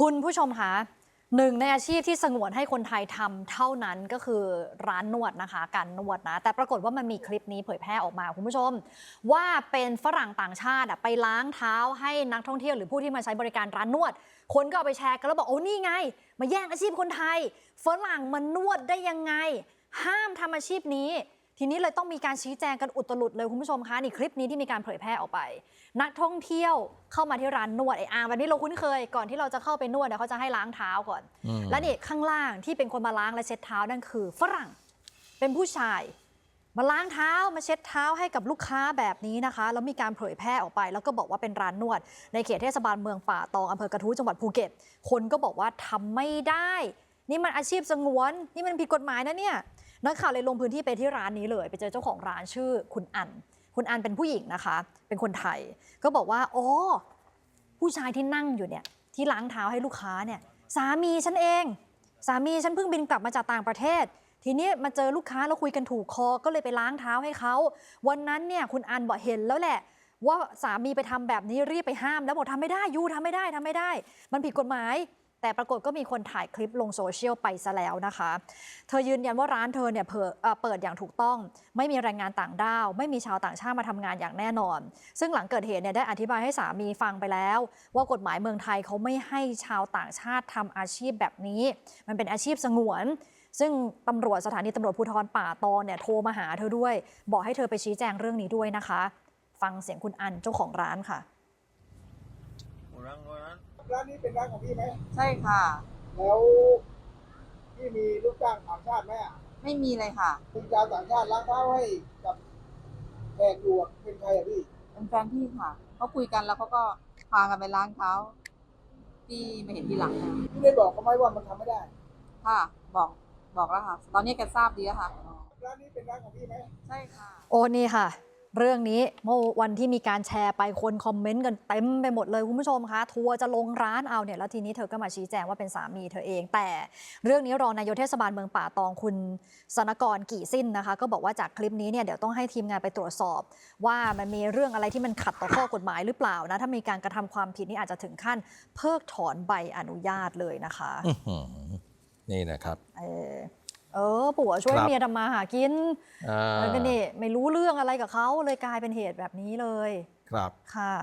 คุณผู้ชมคะหนึ่งในอาชีพที่สงวนให้คนไทยทำเท่านั้นก็คือร้านนวดนะคะ การนวดนะ แต่ปรากฏว่ามันมีคลิปนี้เผยแพร่ออกมาคุณผู้ชม ว่าเป็นฝรั่งต่างชาติไปล้างเท้าให้นักท่องเที่ยวหรือผู้ที่มาใช้บริการร้านนวด คนก็เอาไปแชร์กันแล้วบอกโอ้นี่ไง มาแย่งอาชีพคนไทยฝรั่งมานวดได้ยังไง ห้ามทำอาชีพนี้ ทีนี้เลยต้องมีการชี้แจงกันอุตลุดเลยคุณผู้ชมคะนี่คลิปนี้ที่มีการเผยแพร่ออกไป นักท่องเที่ยวเข้ามาที่ร้านนวดไอ้อางแบบนี้เราคุ้นเคยก่อนที่เราจะเข้าไปนวดเนี่ยเขาจะให้ล้างเท้าก่อนอืมและนี่ข้างล่างที่เป็นคนมาล้างและเช็ดเท้านั่นคือฝรั่งเป็นผู้ชายมาล้างเท้ามาเช็ดเท้าให้กับลูกค้าแบบนี้นะคะ แล้วมีการเผยแพร่ออกไป แล้วก็บอกว่าเป็นร้านนวด ในเขตเทศบาลเมืองป่าตองอำเภอกระทู้จังหวัดภูเก็ต คนก็บอกว่าทำไม่ได้ นี่มันอาชีพสงวน นี่มันผิดกฎหมายนะเนี่ย นักข่าวเลยลงพื้นที่ไปที่ร้านนี้เลย ไปเจอเจ้าของร้านชื่อคุณอัน คุณอันเป็นผู้หญิงนะคะ เป็นคนไทย ก็บอกว่าอ๋อผู้ชายที่นั่งอยู่เนี่ยที่ล้างเท้าให้ลูกค้าเนี่ยสามีฉันเอง สามีฉันเพิ่งบินกลับมาจากต่างประเทศ ทีนี้มาเจอลูกค้าแล้วคุยกันถูกคอ ก็เลยไปล้างเท้าให้เขาวันนั้นเนี่ยคุณอันบอกเห็นแล้วแหละว่าสามีไปทำแบบนี้รีบไปห้าม แล้วบอกทำไม่ได้ยูทำไม่ได้ทำไม่ได้ มันผิดกฎหมาย แต่ปรากฏก็มีคนถ่ายคลิปลงโซเชียลไปซะแล้วนะคะ เธอยืนยันว่าร้านเธอเนี่ยเปิดอย่างถูกต้อง ไม่มีแรงงานต่างด้าว ไม่มีชาวต่างชาติมาทำงานอย่างแน่นอน ซึ่งหลังเกิดเหตุเนี่ยได้อธิบายให้สามีฟังไปแล้ว ว่ากฎหมายเมืองไทยเขาไม่ให้ชาวต่างชาติทำอาชีพแบบนี้ มันเป็นอาชีพสงวน ซึ่งตำรวจสถานีตำรวจภูธรป่าตอนเนี่ยโทรมาหาเธอด้วย บอกให้เธอไปชี้แจงเรื่องนี้ด้วยนะคะ ฟังเสียงคุณอันเจ้าของร้านค่ะ orang orang ร้านนี้เป็นร้านของพี่ไหมใช่ค่ะ แล้วพี่มีลูกจ้างต่างชาติไหมอะไม่มีเลยค่ะมีชาวต่างชาติล้างเท้าให้กับแขกอยู่อะเป็นใครอะพี่เป็นแฟนพี่ค่ะเขาคุยกันแล้วเขาก็พากันไปล้างเท้าพี่มาเห็นทีหลังนะพี่ได้บอกเขาไหมว่ามันทำไม่ได้ค่ะ บอกบอกแล้วค่ะ ตอนนี้แกทราบดีแล้วค่ะร้านนี้เป็นร้านของพี่ไหมใช่ค่ะ โอ้นี่ค่ะ เรื่องนี้เมื่อวันที่มีการแชร์ไปคนคอมเมนต์กันเต็มไปหมดเลยคุณผู้ชมคะทัวร์จะลงร้านเอาเนี่ยแล้วทีนี้เธอก็มาชี้แจงว่าเป็นสามีเธอเอง แต่เรื่องนี้รองนายกเทศบาลเมืองป่าตองคุณสนกรกี่สิ้นนะคะ ก็บอกว่าจากคลิปนี้เนี่ยเดี๋ยวต้องให้ทีมงานไปตรวจสอบ ว่ามันมีเรื่องอะไรที่มันขัดต่อข้อกฎหมายหรือเปล่านะถ้ามีการกระทำความผิดนี่อาจจะถึงขั้น เพิกถอนใบอนุญาตเลยนะคะอื้อหือนี่นะครับเออ เออผัวช่วยครับ เมียทำมาหากินอ่าแล้วก็นี่ไม่รู้เรื่องอะไรกับเขาเลยกลายเป็นเหตุแบบนี้เลยครับ ค่ะ